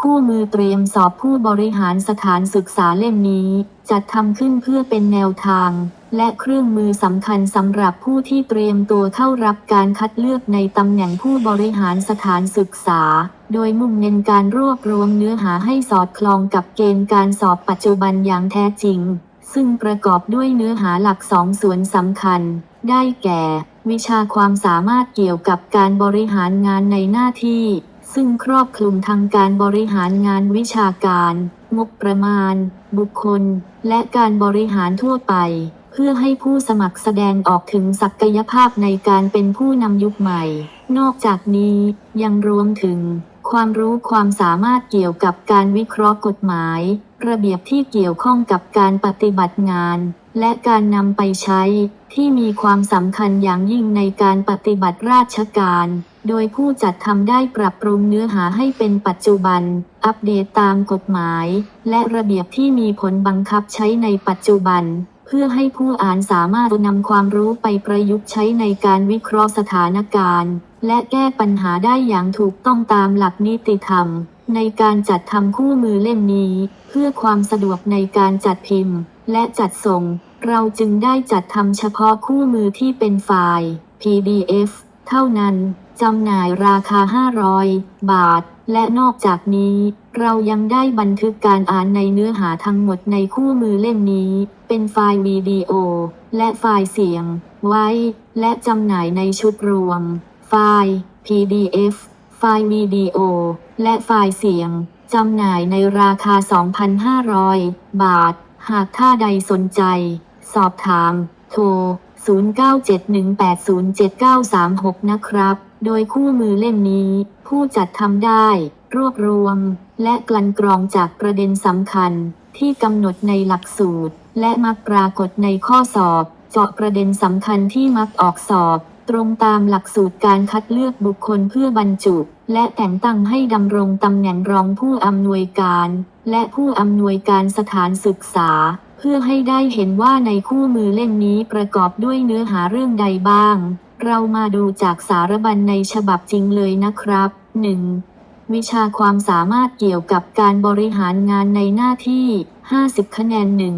คู่มือเตรียมสอบผู้บริหารสถานศึกษาเล่มนี้ จัดทำขึ้นเพื่อเป็นแนวทาง และเครื่องมือสำคัญสำหรับผู้ที่เตรียมตัวเข้ารับการคัดเลือกในตำแหน่งผู้บริหารสถานศึกษา โดยมุ่งเน้นการรวบรวมเนื้อหาให้สอดคล้องกับเกณฑ์การสอบปัจจุบันอย่างแท้จริง ซึ่งประกอบด้วยเนื้อหาหลักสองส่วนสำคัญ ได้แก่ วิชาความสามารถเกี่ยวกับการบริหารงานในหน้าที่ ซึ่งครอบคลุมทางการบริหารงานวิชาการ งบประมาณ บุคคล และการบริหารทั่วไป เพื่อให้ผู้สมัครแสดงออกถึงศักยภาพในการเป็นผู้นำยุคใหม่ นอกจากนี้ยังรวมถึง ความรู้ความสามารถเกี่ยวกับการวิเคราะห์กฎหมาย ระเบียบที่เกี่ยวข้องกับการปฏิบัติงาน และการนำไปใช้ที่มีความสำคัญอย่างยิ่งในการปฏิบัติราชการ โดยผู้จัดทำได้ปรับปรุงเนื้อหาให้เป็นปัจจุบัน อัปเดตตามกฎหมาย และระเบียบที่มีผลบังคับใช้ในปัจจุบัน เพื่อให้ผู้อ่านสามารถนำความรู้ไปประยุกต์ใช้ในการวิเคราะห์สถานการณ์ และแก้ปัญหาได้อย่างถูกต้องตามหลักนิติธรรม ในการจัดทำคู่มือเล่มนี้ เพื่อความสะดวกในการจัดพิมพ์ และจัดส่ง เราจึงได้จัดทำเฉพาะคู่มือที่เป็นไฟล์ PDF เท่านั้น จำหน่ายราคา 500 บาท และนอกจากนี้ เรายังได้บันทึกการอ่านในเนื้อหาทั้งหมดในคู่มือเล่มนี้ เป็นไฟล์วิดีโอ และไฟล์เสียง ไว้ และจำหน่ายในชุดรวม ไฟล์ PDF ไฟล์วิดีโอ และไฟล์เสียง จำหน่ายในราคา 2,500 บาท หากท่าใดสนใจ สอบถาม โทร 0971807936 นะครับ โดยคู่มือเล่มนี้ ผู้จัดทำได้ รวบรวม และกลั่นกรองจากประเด็นสำคัญ ที่กำหนดในหลักสูตร และมักปรากฏในข้อสอบ เจาะประเด็นสำคัญที่มักออกสอบ ตรงตามหลักสูตรการคัดเลือกบุคคลเพื่อบรรจุ และแต่งตั้งให้ดำรงตำแหน่งรองผู้อำนวยการ และผู้อำนวยการสถานศึกษา เพื่อให้ได้เห็นว่าในคู่มือเล่มนี้ประกอบด้วยเนื้อหาเรื่องใดบ้าง เรามาดูจากสารบัญในฉบับจริงเลยนะครับ 1. วิชาความสามารถเกี่ยวกับการบริหารงานในหน้าที่ 50 คะแนนหนึ่ง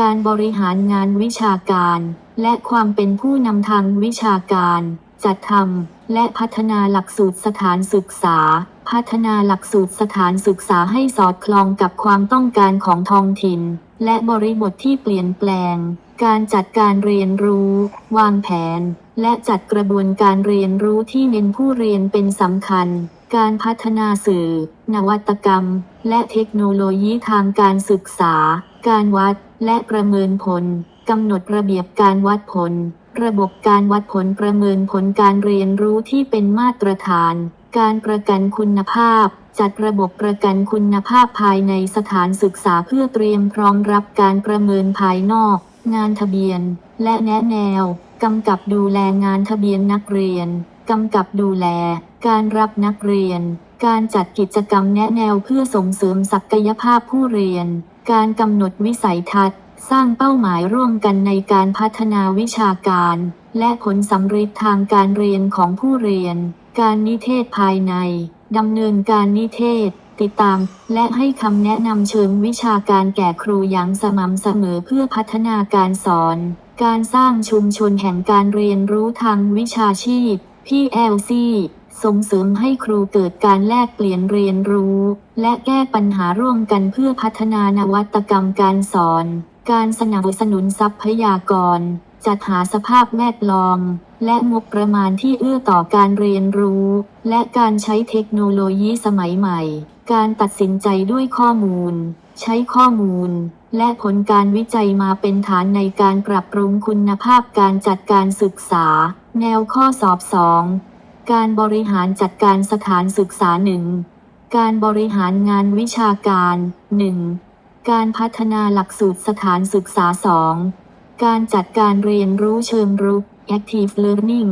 การบริหารงานวิชาการ และความเป็นผู้นำทางวิชาการ จัดทำและพัฒนาหลักสูตรสถานศึกษา พัฒนาหลักสูตรสถานศึกษาให้สอดคล้องกับความต้องการของท้องถิ่น และบริบทที่เปลี่ยนแปลง การจัดการเรียนรู้ วางแผน และจัดกระบวนการเรียนรู้ที่เน้นผู้เรียนเป็นสำคัญ การพัฒนาสื่อ นวัตกรรม และเทคโนโลยีทางการศึกษา การวัด และประเมินผลกำหนดระเบียบการวัดผล ระบบการวัดผลประเมินผลการเรียนรู้ที่เป็นมาตรฐาน การประกันคุณภาพ จัดระบบประกันคุณภาพภายในสถานศึกษาเพื่อเตรียมพร้อมรับการประเมินภายนอก งานทะเบียน และแนะแนว กำกับดูแลงานทะเบียนนักเรียน กำกับดูแล การรับนักเรียน การจัดกิจกรรมแนะแนวเพื่อส่งเสริมศักยภาพผู้เรียน การกำหนดวิสัยทัศน์ สร้างเป้าหมายร่วมกันในการพัฒนาวิชาการ และผลสำเร็จทางการเรียนของผู้เรียน การนิเทศภายในดำเนินการนิเทศติดตามและให้คำแนะนำเชิงวิชาการแก่ครูอย่างสม่ำเสมอเพื่อพัฒนาการสอน การสร้างชุมชนแห่งการเรียนรู้ทางวิชาชีพ PLC ส่งเสริมให้ครูเกิดการแลกเปลี่ยนเรียนรู้ และแก้ปัญหาร่วมกันเพื่อพัฒนานวัตกรรมการสอน การสนับสนุนทรัพยากร จัดหาสภาพแวดล้อม และงบประมาณที่เอื้อต่อการเรียนรู้ และการใช้เทคโนโลยีสมัยใหม่ การตัดสินใจด้วยข้อมูล ใช้ข้อมูล และผลการวิจัยมาเป็นฐานในการปรับปรุงคุณภาพการจัดการศึกษา แนวข้อสอบ 2 การบริหารจัดการสถานศึกษาหนึ่งการบริหารงานวิชาการ 1. การพัฒนาหลักสูตรสถานศึกษา 2. การจัดการเรียนรู้เชิงรุก Active Learning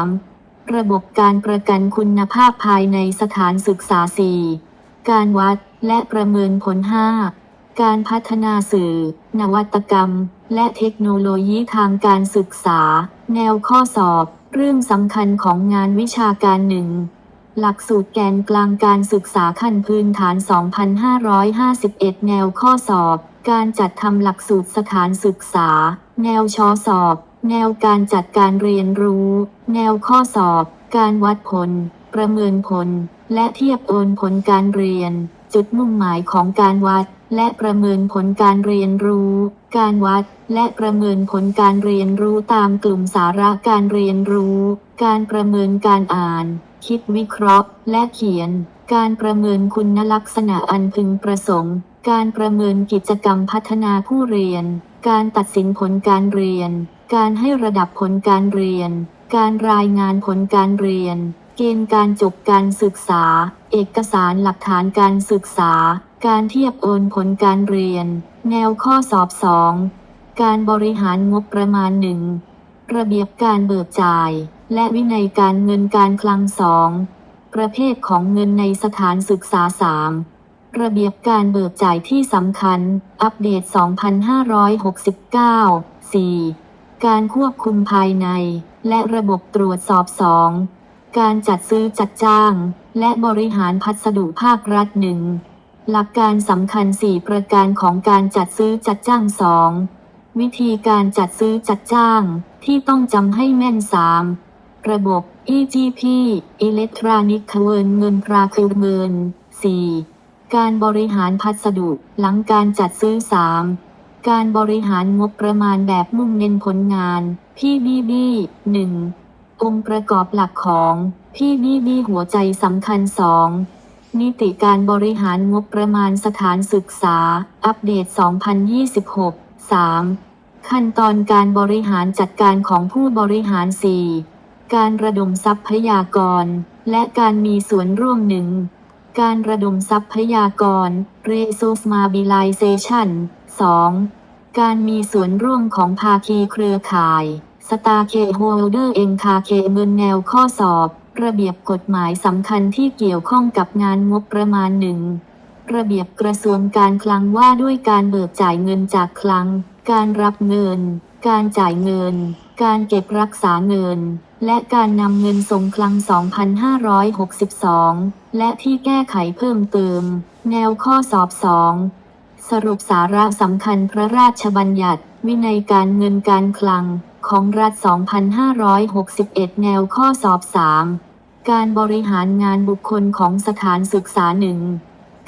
3. ระบบการประกันคุณภาพภายในสถานศึกษา 4. การวัดและประเมินผล 5. การพัฒนาสื่อ นวัตกรรม และเทคโนโลยีทางการศึกษา แนวข้อสอบ เรื่องสำคัญของงานวิชาการหนึ่งหลักสูตรแกนกลางการศึกษาขั้นพื้นฐาน 2551 แนวข้อสอบ การจัดทำหลักสูตรสถานศึกษา แนวชอสอบ แนวการจัดการเรียนรู้ แนวข้อสอบ การวัดผล ประเมินผล และเทียบโอนผลการเรียน จุดมุ่งหมายของการวัด และประเมินผลการเรียนรู้ การวัด และประเมินผลการเรียนรู้ตามกลุ่มสาระการเรียนรู้ การประเมินการอ่าน คิดวิเคราะห์ และเขียน การประเมินคุณลักษณะอันพึงประสงค์ การประเมินกิจกรรมพัฒนาผู้เรียน การตัดสินผลการเรียน การให้ระดับผลการเรียน การรายงานผลการเรียน เกณฑ์การจบการศึกษา เอกสารหลักฐานการศึกษา การเทียบโอนผลการเรียน แนวข้อสอบสองการบริหารงบประมาณหนึ่งระเบียบการเบิกจ่าย และวินัยการเงินการคลังสองประเภทของเงินในสถานศึกษาสามระเบียบการเบิกจ่ายที่สำคัญ อัปเดต 2569 4. การควบคุมภายใน และระบบตรวจสอบสอง การจัดซื้อจัดจ้าง และบริหารพัสดุภาครัฐหนึ่งหลักการสำคัญ 4 ประการของการจัดซื้อจัดจ้างสองวิธีการจัดซื้อจัดจ้างที่ต้องจำให้แม่น 3. ระบบ EGP Electronic เวินเงินพราคือเงิน 4. การบริหารพัสดุหลังการจัดซื้อ 3. การบริหารงบประมาณแบบมุ่งเน้นผลงาน PBB 1. องค์ประกอบหลักของ PBB หัวใจสำคัญ 2. นิติการบริหารงบประมาณสถานศึกษา อัปเดต 2026 3. ขั้นตอนการบริหารจัดการของผู้บริหาร 4. การระดมทรัพยากร และการมีส่วนร่วมหนึ่งการระดมทรัพยากร Resource Mobilization 2. การมีส่วนร่วมของภาคีเครือข่าย Stakeholder เองคาเคเงินแนวข้อสอบ ระเบียบกฎหมายสำคัญที่เกี่ยวข้องกับงานงบประมาณหนึ่งระเบียบกระทรวงการคลังว่าด้วยการเบิกจ่ายเงินจากคลัง การรับเงิน การจ่ายเงิน การเก็บรักษาเงิน และการนำเงินส่งคลัง 2562 และที่แก้ไขเพิ่มเติม แนวข้อสอบ 2 สรุปสาระสำคัญพระราชบัญญัติ วินัยการเงินการคลัง ของรัฐ 2561 แนวข้อสอบ 3 การบริหารงานบุคคลของสถานศึกษาหนึ่ง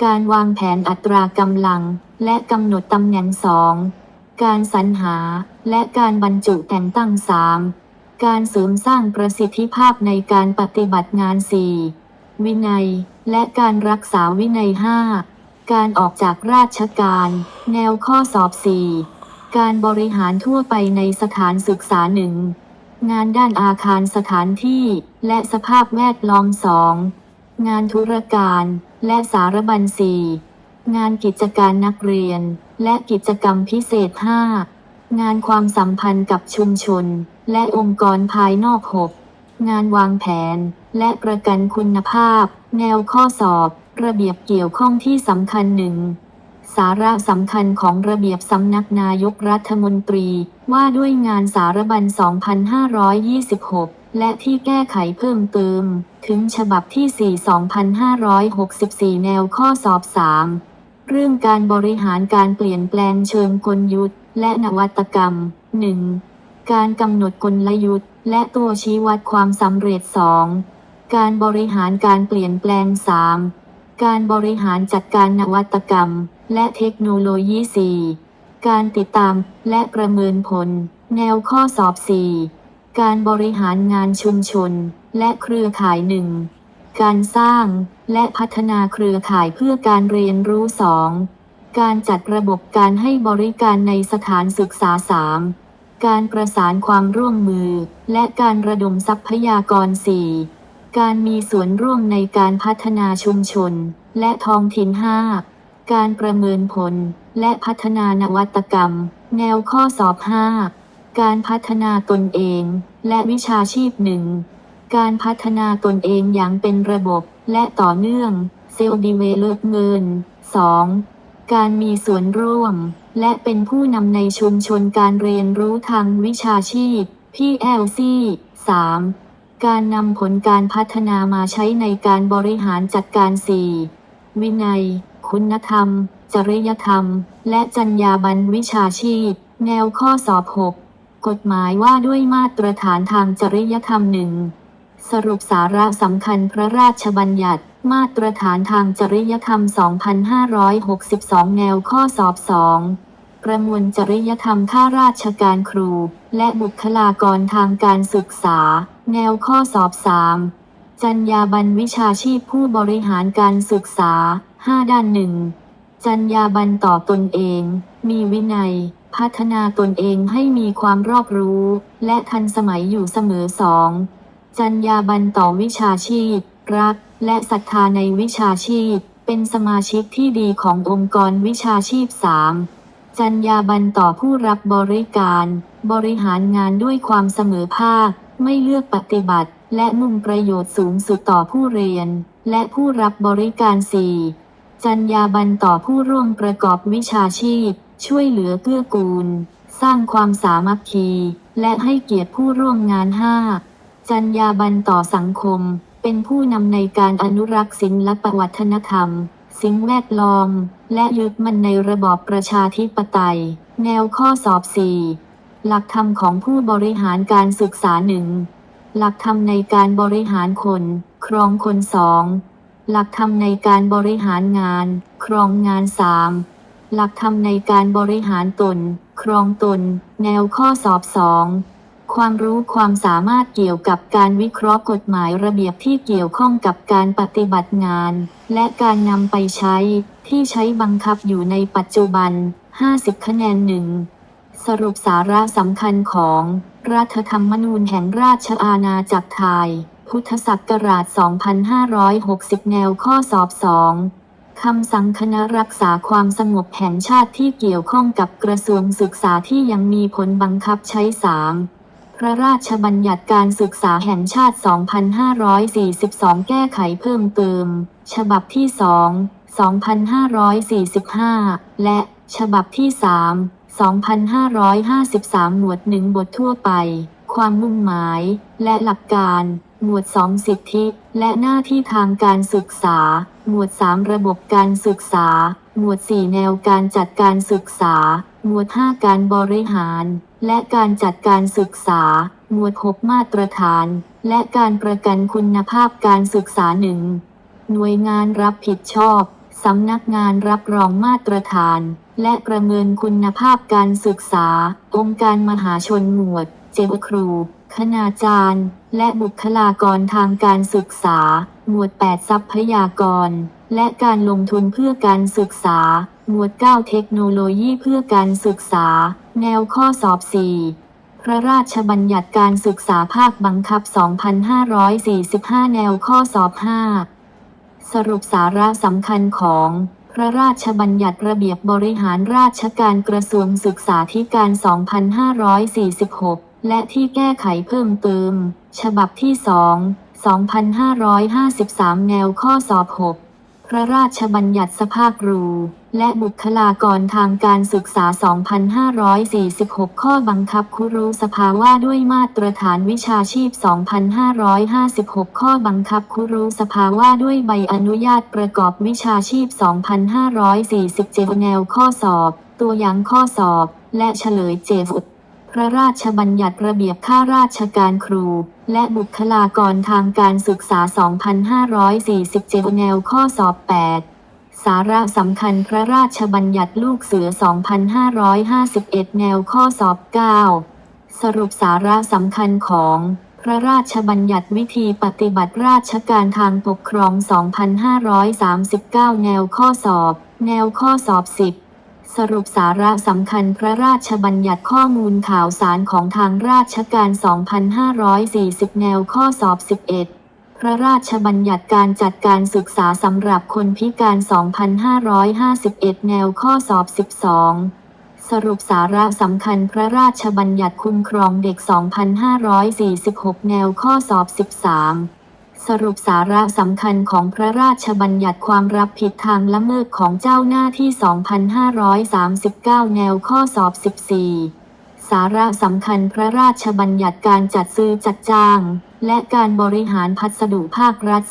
การวางแผนอัตรากำลัง และกำหนดตำแหน่งสอง การสรรหา และการบรรจุแต่งตั้งสาม การเสริมสร้างประสิทธิภาพในการปฏิบัติงาน 4. วินัย และการรักษาวินัย 5. การออกจากราชการ แนวข้อสอบ 4. การบริหารทั่วไปในสถานศึกษาหนึ่งงานด้านอาคารสถานที่และสภาพแวดล้อมสองงานธุรการและสารบัญสี่งานกิจการนักเรียน และกิจกรรมพิเศษ 5. งานความสัมพันธ์กับชุมชน และองค์กรภายนอก 6. งานวางแผน และประกันคุณภาพ แนวข้อสอบ ระเบียบเกี่ยวข้องที่สำคัญหนึ่ง สาระสำคัญของระเบียบสำนักนายกรัฐมนตรีว่าด้วยงานสารบัญ 2526 และที่แก้ไขเพิ่มเติม ถึงฉบับที่ 4 2564 แนวข้อสอบ 3 เรื่องการบริหารการเปลี่ยนแปลงเชิงกลยุทธ์และนวัตกรรม 1. การกำหนดกลยุทธ์ และตัวชี้วัดความสำเร็จ 2. การบริหารการเปลี่ยนแปลง 3. การบริหารจัดการนวัตกรรม และเทคโนโลยี 4. การติดตามและประเมินผล แนวข้อสอบ 4. การบริหารงานชุมชน และเครือข่ายหนึ่งการสร้างและพัฒนาเครือข่ายเพื่อการเรียนรู้ 2. การจัดระบบการให้บริการในสถานศึกษา 3. การประสานความร่วมมือ และการระดมทรัพยากร 4. การมีส่วนร่วมในการพัฒนาชุมชน และท้องถิ่น 5. การประเมินผล และพัฒนานวัตกรรม แนวข้อสอบ 5. การพัฒนาตนเอง และวิชาชีพหนึ่งการพัฒนาตนเองอย่างเป็นระบบ และต่อเนื่องเซลล์ดีเวลลเงิน 2. การมีส่วนร่วม และเป็นผู้นำในชุมชนการเรียนรู้ทางวิชาชีพ PLC 3. การนำผลการพัฒนามาใช้ในการบริหารจัดการ 4. วินัย คุณธรรม จริยธรรม และจรรยาบรรณวิชาชีพ แนวข้อสอบ 6 กฎหมายว่าด้วยมาตรฐานทางจริยธรรมหนึ่งสรุปสาระสำคัญพระราชบัญญัติ มาตรฐานทางจริยธรรม 2562 แนวข้อสอบ 2 ประมวลจริยธรรมข้าราชการครู และบุคลากรทางการศึกษา แนวข้อสอบ 3 จรรยาบรรณวิชาชีพผู้บริหารการศึกษา 5 ด้านหนึ่งจรรยาบรรณต่อตนเอง มีวินัย พัฒนาตนเองให้มีความรอบรู้ และทันสมัยอยู่เสมอสองจรรยาบรรณต่อวิชาชีพ รัก และศรัทธาในวิชาชีพ เป็นสมาชิกที่ดีขององค์กรวิชาชีพ 3. จรรยาบรรณต่อผู้รับบริการ บริหารงานด้วยความเสมอภาค ไม่เลือกปฏิบัติ และมุ่งประโยชน์สูงสุดต่อผู้เรียน และผู้รับบริการ 4. จรรยาบรรต่อผู้ร่วมประกอบวิชาชีพ ช่วยเหลือเกื้อกูล สร้างความสามัคคี และให้เกียรติผู้ร่วมงาน 5. จรรยาบรรต่อสังคม เป็นผู้นำในการอนุรักษ์ศิลปวัฒนธรรม สิ่งแวดล้อม และยึดมันในระบอบประชาธิปไตย แนวข้อสอบ 4 หลักธรรมของผู้บริหารการศึกษาหนึ่งหลักธรรมในการบริหารคน ครองคนสอง หลักธรรมในการบริหารงาน ครองงานสามหลักธรรมในการบริหารตน ครองตน แนวข้อสอบสองความรู้ความสามารถเกี่ยวกับการวิเคราะห์กฎหมายระเบียบที่เกี่ยวข้องกับการปฏิบัติงาน และการนำไปใช้ที่ใช้บังคับอยู่ในปัจจุบัน 50 คะแนนหนึ่งสรุปสาระสำคัญของ รัฐธรรมนูญแห่งราชอาณาจักรไทย พุทธศักราช 2560 แนวข้อสอบ 2 คำสั่งคณะรักษาความสงบแห่งชาติที่เกี่ยวข้องกับกระทรวงศึกษาที่ยังมีผลบังคับใช้สามพระราชบัญญัติการศึกษาแห่งชาติ 2542 แก้ไขเพิ่มเติม ฉบับที่ 2 2545 และฉบับที่ 3 2553 หมวด1บททั่วไป ความมุ่งหมาย และหลักการ หมวด 2 สิทธิและหน้าที่ทางการศึกษา หมวด 3 ระบบการศึกษา หมวด 4 แนวการจัดการศึกษา หมวด 5 การบริหาร และการจัดการศึกษา หมวด 6 มาตรฐาน และการประกันคุณภาพการศึกษาหนึ่งหน่วยงานรับผิดชอบ สำนักงานรับรองมาตรฐาน และประเมินคุณภาพการศึกษา องค์การมหาชนหมวด เจวครูคณาจารย์ และบุคลากรทางการศึกษา หมวด 8 ทรัพยากร และการลงทุนเพื่อการศึกษา หมวด 9 เทคโนโลยีเพื่อการศึกษา แนวข้อสอบ 4 พระราชบัญญัติการศึกษาภาคบังคับ 2545 แนวข้อสอบ 5 สรุปสาระสำคัญของพระราชบัญญัติระเบียบบริหารราชการกระทรวงศึกษาธิการ 2546 และที่แก้ไขเพิ่มเติม ฉบับที่ 2 2553 แนวข้อสอบ 6 พระราชบัญญัติสภาพครู และบุคลากรทางการศึกษา 2546 ข้อบังคับครูสภาว่าด้วยมาตรฐานวิชาชีพ 2556 ข้อบังคับครูสภาว่าด้วยใบอนุญาตประกอบวิชาชีพ 2547 แนวข้อสอบ ตัวอย่างข้อสอบ และเฉลยเจฟุต พระราชบัญญัติระเบียบข้าราชการครู และบุคลากรทางการศึกษา 2547 แนวข้อสอบ 8 สาระสำคัญพระราชบัญญัติลูกเสือ 2551 แนวข้อสอบ 9 สรุปสาระสำคัญของพระราชบัญญัติวิธีปฏิบัติราชการทางปกครอง 2539 แนวข้อสอบ แนวข้อสอบ 10 สรุปสาระสำคัญพระราชบัญญัติข้อมูลข่าวสารของทางราชการ 2540 แนวข้อสอบ 11 พระราชบัญญัติการจัดการศึกษาสำหรับคนพิการ 2551 แนวข้อสอบ 12 สรุปสาระสำคัญพระราชบัญญัติคุ้มครองเด็ก 2546 แนวข้อสอบ 13 สรุปสาระสำคัญของพระราชบัญญัติความรับผิดทางละเมิดของเจ้าหน้าที่ 2539 แนวข้อสอบ 14 สาระสำคัญพระราชบัญญัติการจัดซื้อจัดจ้าง และการบริหารพัสดุภาครัฐ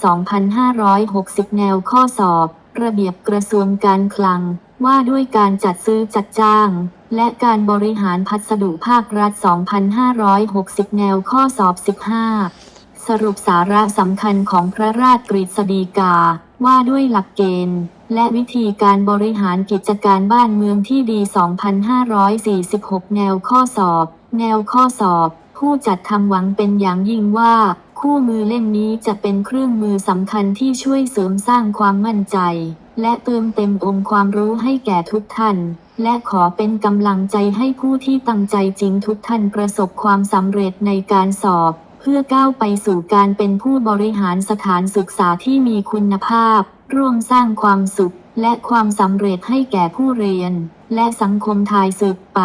2560 แนวข้อสอบ ระเบียบกระทรวงการคลัง ว่าด้วยการจัดซื้อจัดจ้าง และการบริหารพัสดุภาครัฐ 2560 แนวข้อสอบ 15 สรุปสาระสำคัญของพระราชกฤษฎีกา ว่าด้วยหลักเกณฑ์ และวิธีการบริหารกิจการบ้านเมืองที่ดี 2546 แนวข้อสอบ แนวข้อสอบ ผู้จัดทำหวังเป็นอย่างยิ่งว่า คู่มือเล่มนี้จะเป็นเครื่องมือสำคัญที่ช่วยเสริมสร้างความมั่นใจ และเติมเต็มองค์ความรู้ให้แก่ทุกท่านและขอเป็นกำลังใจให้ผู้ที่ตั้งใจจริงทุกท่านประสบความสำเร็จในการสอบ พื่อก้าวไปสู่การเป็นผู้บริหารสถานศึกษาที่มีคุณภาพ ร่วมสร้างความสุข และความสำเร็จให้แก่ผู้เรียน และสังคมไทยสืบไป